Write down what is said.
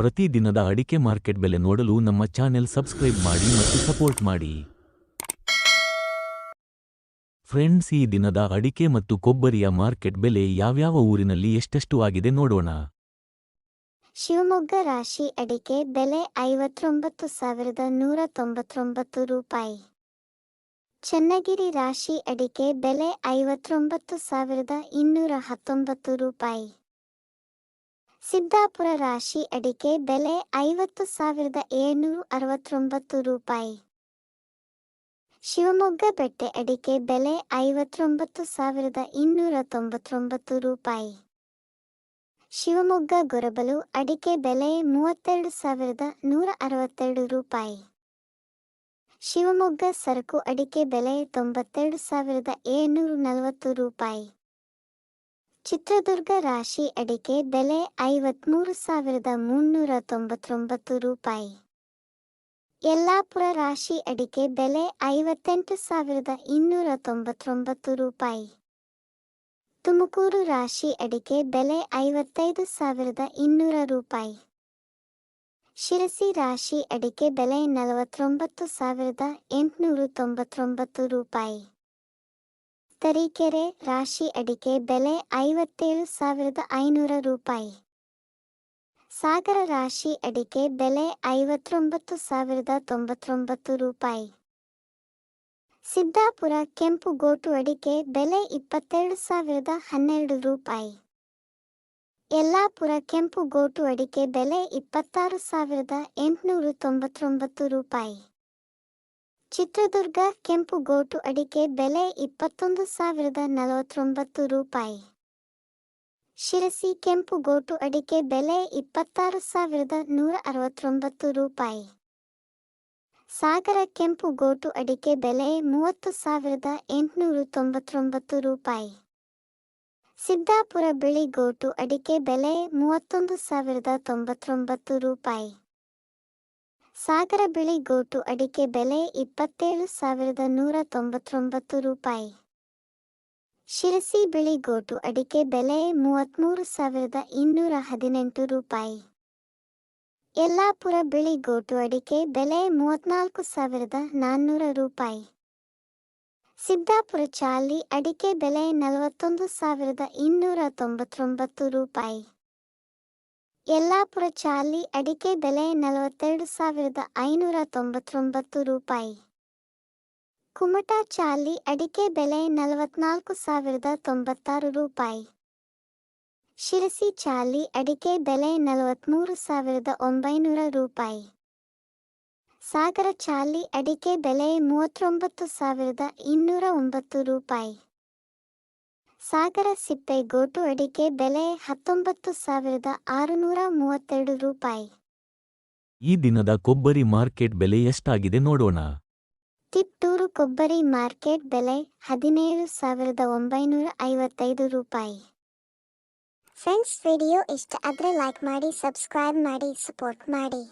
ಪ್ರತಿ ದಿನದ ಅಡಿಕೆ ಮಾರ್ಕೆಟ್ ಬೆಲೆ ನೋಡಲು ನಮ್ಮ ಚಾನೆಲ್ ಸಬ್ಸ್ಕ್ರೈಬ್ ಮಾಡಿ ಮತ್ತು ಸಪೋರ್ಟ್ ಮಾಡಿ. ಫ್ರೆಂಡ್ಸ್, ಈ ದಿನದ ಅಡಿಕೆ ಮತ್ತು ಕೊಬ್ಬರಿಯ ಮಾರ್ಕೆಟ್ ಬೆಲೆ ಯಾವ್ಯಾವ ಊರಿನಲ್ಲಿ ಎಷ್ಟೆಷ್ಟು ಆಗಿದೆ ನೋಡೋಣ. ಶಿವಮೊಗ್ಗ ರಾಶಿ ಅಡಿಕೆ ಬೆಲೆ ಐವತ್ತೊಂಬತ್ತು ಸಾವಿರದ ನೂರ ತೊಂಬತ್ತೊಂಬತ್ತು ರೂಪಾಯಿ. ಚನ್ನಗಿರಿ ರಾಶಿ ಅಡಿಕೆ ಬೆಲೆ ಐವತ್ತೊಂಬತ್ತು ಸಾವಿರದ ಇನ್ನೂರ ಹತ್ತೊಂಬತ್ತು ರೂಪಾಯಿ. ಸಿದ್ದಾಪುರ ರಾಶಿ ಅಡಿಕೆ ಬೆಲೆ ಐವತ್ತು ಸಾವಿರದ ಏಳ್ನೂರ ಅರವತ್ತೊಂಬತ್ತು ರೂಪಾಯಿ. ಶಿವಮೊಗ್ಗ ಬೆಟ್ಟೆ ಅಡಿಕೆ ಬೆಲೆ ಐವತ್ತೊಂಬತ್ತು ಸಾವಿರದ ಇನ್ನೂರ ತೊಂಬತ್ತೊಂಬತ್ತು ರೂಪಾಯಿ. ಶಿವಮೊಗ್ಗ ಗೊರಬಲು ಅಡಿಕೆ ಬೆಲೆ ಮೂವತ್ತೆರಡು ಸಾವಿರದ ನೂರ ಅರವತ್ತೆರಡು ರೂಪಾಯಿ. ಶಿವಮೊಗ್ಗ ಸರಕು ಅಡಿಕೆ ಬೆಲೆ ತೊಂಬತ್ತೆರಡು ಸಾವಿರದ ಏಳ್ನೂರ ನಲವತ್ತು ರೂಪಾಯಿ. ಚಿತ್ರದುರ್ಗ ರಾಶಿ ಅಡಿಕೆ ಬೆಲೆ ಐವತ್ಮೂರು ಸಾವಿರದ ಮುನ್ನೂರ ತೊಂಬತ್ತೊಂಬತ್ತು ರೂಪಾಯಿ. ಯಲ್ಲಾಪುರ ರಾಶಿ ಅಡಿಕೆ ಬೆಲೆ ಐವತ್ತೆಂಟು ಸಾವಿರದ ಇನ್ನೂರ ತೊಂಬತ್ತೊಂಬತ್ತು ರೂಪಾಯಿ. ತುಮಕೂರು ರಾಶಿ ಅಡಿಕೆ ಬೆಲೆ ಐವತ್ತೈದು ಸಾವಿರದ ಇನ್ನೂರ ರೂಪಾಯಿ. ಶಿರಸಿ ರಾಶಿ ಅಡಿಕೆ ಬೆಲೆ ನಲವತ್ತೊಂಬತ್ತು ಸಾವಿರದ ಎಂಟುನೂರ ತೊಂಬತ್ತೊಂಬತ್ತು ರೂಪಾಯಿ. ತರೀಕೆರೆ ರಾಶಿ ಅಡಿಕೆ ಬೆಲೆ ಐವತ್ತೇಳು ಸಾವಿರದ ಐನೂರ ರೂಪಾಯಿ. ಸಾಗರ ರಾಶಿ ಅಡಿಕೆ ಬೆಲೆ ಐವತ್ತೊಂಬತ್ತು ಸಾವಿರದ ತೊಂಬತ್ತೊಂಬತ್ತು ರೂಪಾಯಿ. ಸಿದ್ದಾಪುರ ಕೆಂಪು ಗೋಟು ಅಡಿಕೆ ಬೆಲೆ ಇಪ್ಪತ್ತೆರಡು ಸಾವಿರದ ಹನ್ನೆರಡು ರೂಪಾಯಿ. ಯಲ್ಲಾಪುರ ಕೆಂಪು ಗೋಟು ಅಡಿಕೆ ಬೆಲೆ ಇಪ್ಪತ್ತಾರು ಸಾವಿರದ ಎಂಟುನೂರ ತೊಂಬತ್ತೊಂಬತ್ತು ರೂಪಾಯಿ. ಚಿತ್ರದುರ್ಗ ಕೆಂಪು ಗೋಟು ಅಡಿಕೆ ಬೆಲೆ ಇಪ್ಪತ್ತೊಂದು ಸಾವಿರದ ನಲವತ್ತೊಂಬತ್ತು ರೂಪಾಯಿ. ಶಿರಸಿ ಕೆಂಪು ಗೋಟು ಅಡಿಕೆ ಬೆಲೆ ಇಪ್ಪತ್ತಾರು ಸಾವಿರದ ನೂರ ಅರವತ್ತೊಂಬತ್ತು ರೂಪಾಯಿ. ಸಾಗರ ಕೆಂಪು ಗೋಟು ಅಡಿಕೆ ಬೆಲೆ ಮೂವತ್ತು ಸಾವಿರದ ಎಂಟುನೂರ ತೊಂಬತ್ತೊಂಬತ್ತು ರೂಪಾಯಿ. ಸಿದ್ದಾಪುರ ಬಿಳಿ ಗೋಟು ಅಡಿಕೆ ಬೆಲೆ ಮೂವತ್ತೊಂದು ಸಾವಿರದ ತೊಂಬತ್ತೊಂಬತ್ತು ರೂಪಾಯಿ. ಸಾಗರ ಬಿಳಿ ಗೋಟು ಅಡಿಕೆ ಬೆಲೆ ಇಪ್ಪತ್ತೇಳು ಸಾವಿರದ ನೂರ ತೊಂಬತ್ತೊಂಬತ್ತು ರೂಪಾಯಿ. ಶಿರಸಿ ಬಿಳಿ ಗೋಟು ಅಡಿಕೆ ಬೆಲೆ ಮೂವತ್ತ್ಮೂರು ಸಾವಿರದ ಇನ್ನೂರ ಹದಿನೆಂಟು ರೂಪಾಯಿ. ಯಲ್ಲಾಪುರ ಬಿಳಿ ಗೋಟು ಅಡಿಕೆ ಬೆಲೆ ಮೂವತ್ನಾಲ್ಕು ಸಾವಿರದ ನಾನ್ನೂರ ರೂಪಾಯಿ. ಸಿದ್ದಾಪುರ ಚಾಲಿ ಅಡಿಕೆ ಬೆಲೆ ನಲವತ್ತೊಂದು ಸಾವಿರದ ಇನ್ನೂರ ತೊಂಬತ್ತೊಂಬತ್ತು ರೂಪಾಯಿ. ಯಲ್ಲಾಪುರ ಚಾಲಿ ಅಡಿಕೆ ಬೆಲೆ ನಲವತ್ತೆರಡು ಸಾವಿರದ ಐನೂರ ತೊಂಬತ್ತೊಂಬತ್ತು ರೂಪಾಯಿ. ಕುಮಟಾ ಚಾಲಿ ಅಡಿಕೆ ಬೆಲೆ ನಲವತ್ನಾಲ್ಕು ಸಾವಿರದ ತೊಂಬತ್ತಾರು ರೂಪಾಯಿ. ಶಿರಸಿ ಚಾಲಿ ಅಡಿಕೆ ಬೆಲೆ ನಲವತ್ತ್ಮೂರು ಸಾವಿರದ ಒಂಬೈನೂರ ರೂಪಾಯಿ. ಸಾಗರ ಚಾಲಿ ಅಡಿಕೆ ಬೆಲೆ ಮೂವತ್ತೊಂಬತ್ತು ಸಾವಿರದ ಇನ್ನೂರ ಒಂಬತ್ತು ರೂಪಾಯಿ. ಸಾಗರ ಸಿಪ್ಪೆ ಗೋಟು ಅಡಿಕೆ ಬೆಲೆ ಹತ್ತೊಂಬತ್ತು ಸಾವಿರದ ಆರುನೂರ ಮೂವತ್ತೆರಡು ರೂಪಾಯಿ. ಈ ದಿನದ ಕೊಬ್ಬರಿ ಮಾರ್ಕೆಟ್ ಬೆಲೆ ಎಷ್ಟಾಗಿದೆ ನೋಡೋಣ. ತಿಪ್ಟೂರು ಕೊಬ್ಬರಿ ಮಾರ್ಕೆಟ್ ಬೆಲೆ ಹದಿನೇಳು ಸಾವಿರದ ಒಂಬೈನೂರ ಐವತ್ತೈದು ರೂಪಾಯಿ. ಫ್ರೆಂಡ್ಸ್ ವಿಡಿಯೋ ಇಷ್ಟ ಆದರೆ ಲೈಕ್ ಮಾಡಿ ಸಬ್ಸ್ಕ್ರೈಬ್ ಮಾಡಿ ಸಪೋರ್ಟ್ ಮಾಡಿ.